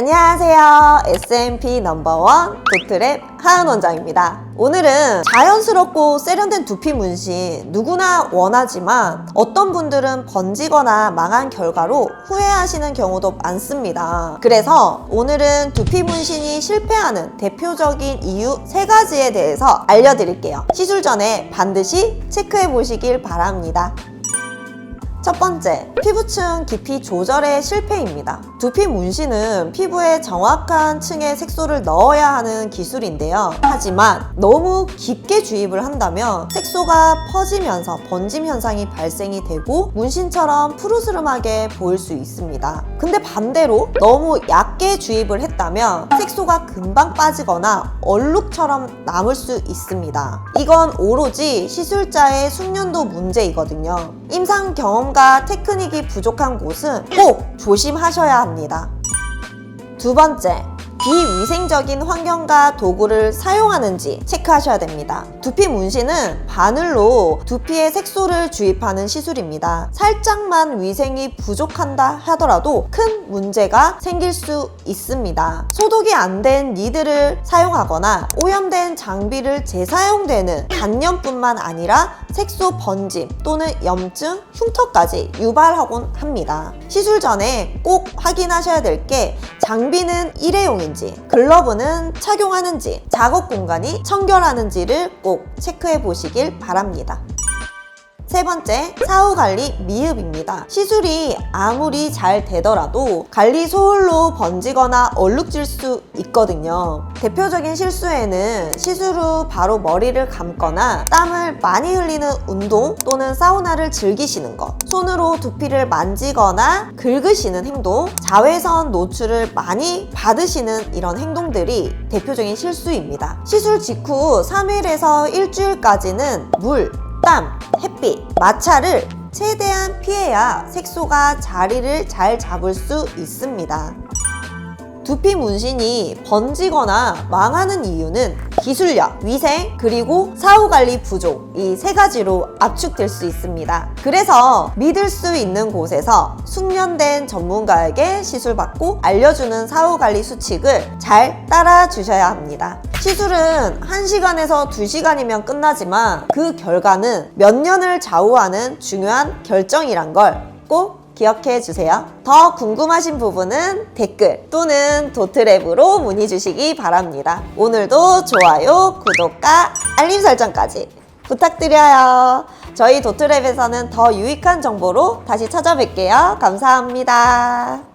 안녕하세요. SMP 넘버원 도트랩 하은 원장입니다. 오늘은 자연스럽고 세련된 두피 문신 누구나 원하지만 어떤 분들은 번지거나 망한 결과로 후회하시는 경우도 많습니다. 그래서 오늘은 두피 문신이 실패하는 대표적인 이유 세 가지에 대해서 알려드릴게요. 시술 전에 반드시 체크해 보시길 바랍니다. 첫 번째, 피부층 깊이 조절의 실패입니다. 두피 문신은 피부에 정확한 층의 색소를 넣어야 하는 기술인데요. 하지만 너무 깊게 주입을 한다면 색소가 퍼지면서 번짐 현상이 발생이 되고 문신처럼 푸르스름하게 보일 수 있습니다. 근데 반대로 너무 얕게 주입을 했다면 색소가 금방 빠지거나 얼룩처럼 남을 수 있습니다. 이건 오로지 시술자의 숙련도 문제이거든요. 임상 경험 과 테크닉이 부족한 곳은 꼭 조심하셔야 합니다. 두 번째, 비위생적인 환경과 도구를 사용하는지 체크하셔야 됩니다. 두피 문신은 바늘로 두피에 색소를 주입하는 시술입니다. 살짝만 위생이 부족한다 하더라도 큰 문제가 생길 수 있습니다. 소독이 안 된 니드를 사용하거나 오염된 장비를 재사용되는 단염뿐만 아니라 색소 번짐 또는 염증, 흉터까지 유발하곤 합니다. 시술 전에 꼭 확인하셔야 될 게 장비는 일회용인지 글러브는 착용하는지 작업 공간이 청결하는지를 꼭 체크해 보시길 바랍니다. 세 번째, 사후 관리 미흡입니다. 시술이 아무리 잘 되더라도 관리 소홀로 번지거나 얼룩질 수 있거든요. 대표적인 실수에는 시술 후 바로 머리를 감거나 땀을 많이 흘리는 운동 또는 사우나를 즐기시는 것, 손으로 두피를 만지거나 긁으시는 행동, 자외선 노출을 많이 받으시는 이런 행동들이 대표적인 실수입니다. 시술 직후 3일에서 일주일까지는 물, 땀, 햇빛, 마찰을 최대한 피해야 색소가 자리를 잘 잡을 수 있습니다. 두피 문신이 번지거나 망하는 이유는 기술력, 위생, 그리고 사후 관리 부족 이 세 가지로 압축될 수 있습니다. 그래서 믿을 수 있는 곳에서 숙련된 전문가에게 시술받고 알려주는 사후 관리 수칙을 잘 따라 주셔야 합니다. 시술은 1시간에서 2시간이면 끝나지만 그 결과는 몇 년을 좌우하는 중요한 결정이란 걸 꼭 기억해 주세요. 더 궁금하신 부분은 댓글 또는 도트랩으로 문의 주시기 바랍니다. 오늘도 좋아요, 구독과 알림 설정까지 부탁드려요. 저희 도트랩에서는 더 유익한 정보로 다시 찾아뵐게요. 감사합니다.